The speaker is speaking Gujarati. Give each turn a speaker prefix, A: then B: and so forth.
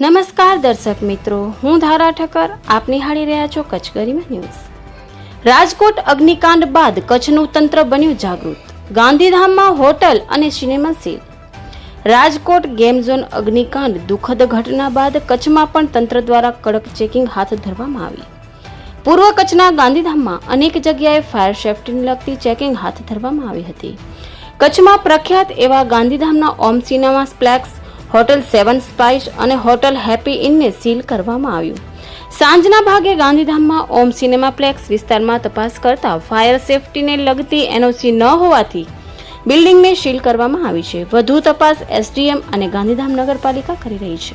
A: નમસ્કાર દર્શક મિત્રો, હું ધારા ઠક્કર, આપ નિહાળી રહ્યા છો કચ્છ ગરિમા ન્યૂઝ. રાજકોટ અગ્નિકાંડ બાદ કચ્છનું તંત્ર બન્યું જાગૃત. ગાંધીધામમાં હોટલ અને cinema seal. Rajkot game zone અગ્નિકાંડ દુઃખદ ઘટના બાદ કચ્છમાં પણ તંત્ર દ્વારા કડક ચેકિંગ હાથ ધરવામાં આવી. પૂર્વ કચ્છના ગાંધીધામમાં અનેક જગ્યાએ ફાયર સેફટીને લગતી ચેકિંગ હાથ ધરવામાં આવી હતી. કચ્છમાં પ્રખ્યાત એવા ગાંધીધામના Om cinema સ્પ્લેક્સ hotel seven spice અને હોટલ હેપી ઇનને સીલ કરવામાં આવ્યું. સાંજના ભાગે ગાંધીધામમાં ઓમ સિનેમાપ્લેક્સ વિસ્તારમાં તપાસ કરતા ફાયર સેફટીને લગતી એનઓસી ન હોવાથી બિલ્ડિંગને સીલ કરવામાં આવી છે. વધુ તપાસ એસડીએમ અને ગાંધીધામ નગરપાલિકા કરી રહી છે.